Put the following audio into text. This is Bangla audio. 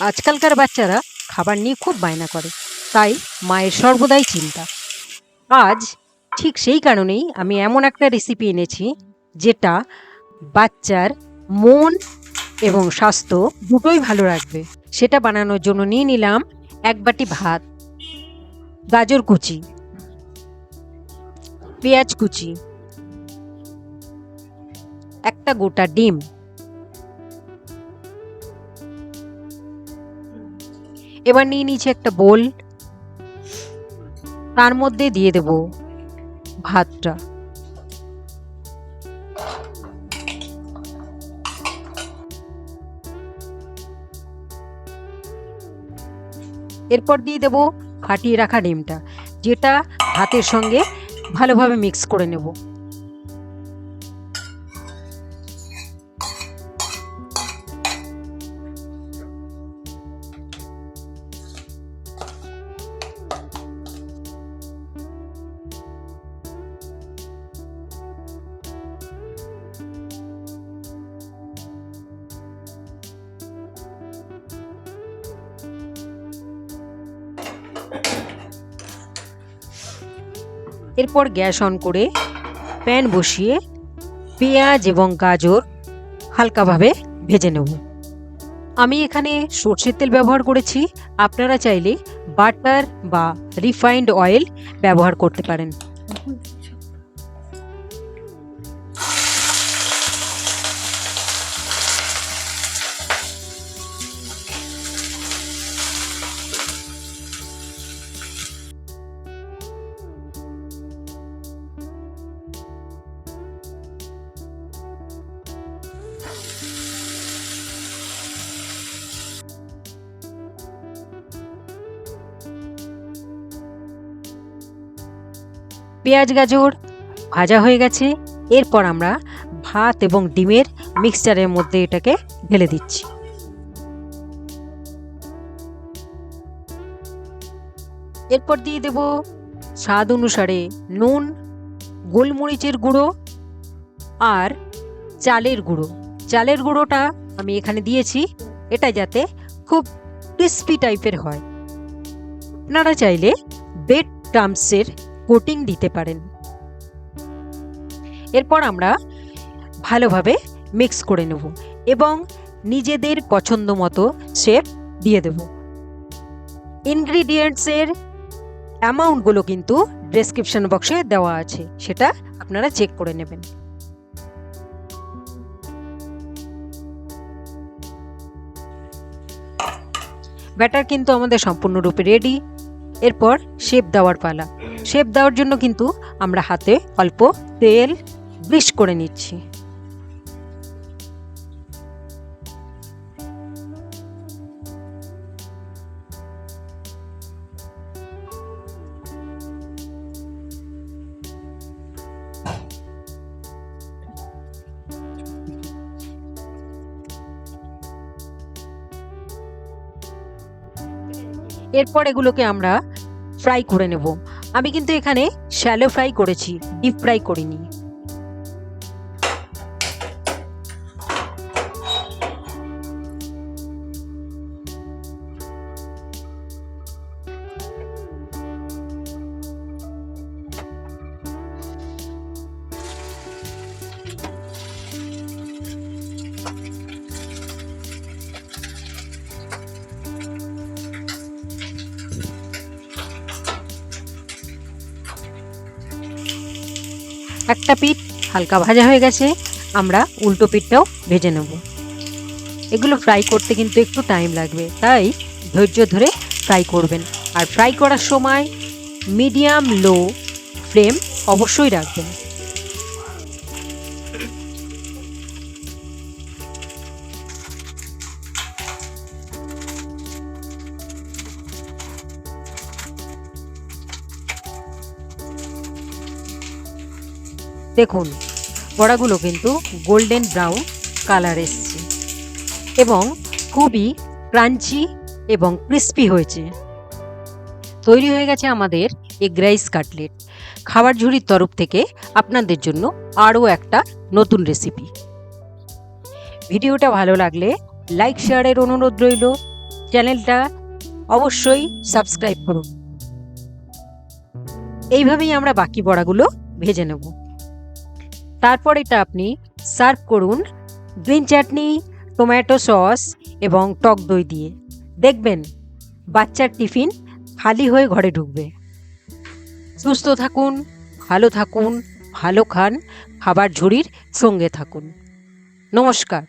আজকালকার বাচ্চারা খাবার নিয়ে খুব বায়না করে। তাই মায়ের সর্বদাই চিন্তা। আজ ঠিক সেই কারণেই আমি এমন একটা রেসিপি এনেছি, যেটা বাচ্চার মন এবং স্বাস্থ্য দুটোই ভালো রাখবে। সেটা বানানোর জন্য নিয়ে নিলাম এক বাটি ভাত, গাজর কুচি, পেঁয়াজ কুচি, একটা গোটা ডিম এবার নিয়ে নিয়েছি একটা বোল। তার মধ্যে দিয়ে দেব ভাতটা। এরপর দিয়ে দেব ফাটিয়ে রাখা ডিমটা, যেটা ভাতের সঙ্গে ভালোভাবে মিক্স করে নেব। এরপর গ্যাস অন করে প্যান বসিয়ে পেঁয়াজ এবং গাজর হালকাভাবে ভেজে নেব। আমি এখানে সর্ষের তেল ব্যবহার করেছি। আপনারা চাইলে বাটার বা রিফাইন্ড অয়েল ব্যবহার করতে পারেন। পেঁয়াজ, গাজর ভাজা হয়ে গেছে। এরপর আমরা ভাত এবং ডিমের মিক্সচারের মধ্যে এটাকে ঢেলে দিচ্ছি। এরপর দিয়ে দেব স্বাদ অনুসারে নুন, গোলমরিচের গুঁড়ো আর চালের গুঁড়ো। চালের গুঁড়োটা আমি এখানে দিয়েছি। এটা যাতে খুব ক্রিস্পি টাইপের হয়। আপনারা চাইলে বেড টামসের কোটিং দিতে পারেন। এরপর আমরা ভালোভাবে মিক্স করে নেব এবং নিজেদের পছন্দ মতো শেপ দিয়ে দেব। ইনগ্রিডিয়েন্টসের অ্যামাউন্টগুলো কিন্তু ডেসক্রিপশন বক্সে দেওয়া আছে, সেটা আপনারা চেক করে নেবেন। ব্যাটার কিন্তু আমাদের সম্পূর্ণরূপে রেডি এরপর শেপ দেওয়ার পালা। শেপ দেওয়ার জন্য কিন্তু আমরা হাতে অল্প তেল ব্রিশ করে নিচ্ছি। এরপর এগুলোকে আমরা ফ্রাই করে নেব। আমি কিন্তু এখানে শ্যালো ফ্রাই করেছি ডিপ ফ্রাই করিনি। একটা পিঠ হালকা ভাজা হয়ে গেছে, আমরা উল্টো পিঠটাও ভেজে নেব। এগুলো ফ্রাই করতে কিন্তু একটু টাইম লাগবে, তাই ধৈর্য ধরে ফ্রাই করবেন। আর ফ্রাই করার সময় মিডিয়াম লো ফ্লেম অবশ্যই রাখবেন। দেখুন, বড়াগুলো কিন্তু গোল্ডেন ব্রাউন কালার এসছে এবং খুবই ক্রাঞ্চি এবং ক্রিস্পি হয়েছে। তৈরি হয়ে গেছে আমাদের এগ রাইস কাটলেট খাবার ঝুড়ির তরফ থেকে আপনাদের জন্য আরও একটা নতুন রেসিপি ভিডিওটা ভালো লাগলে লাইক শেয়ারের অনুরোধ রইল। চ্যানেলটা অবশ্যই সাবস্ক্রাইব করুন। এইভাবেই আমরা বাকি বড়াগুলো ভেজে নেব। তারপর এটা আপনি সার্ভ করুন গ্রিন চাটনি, টমেটো সস এবং টক দই দিয়ে। দেখবেন বাচ্চার টিফিন খালি হয়ে ঘরে ঢুকবে। সুস্থ থাকুন, ভালো থাকুন, ভালো খান, খাবার ঝুড়ির সঙ্গে থাকুন। নমস্কার।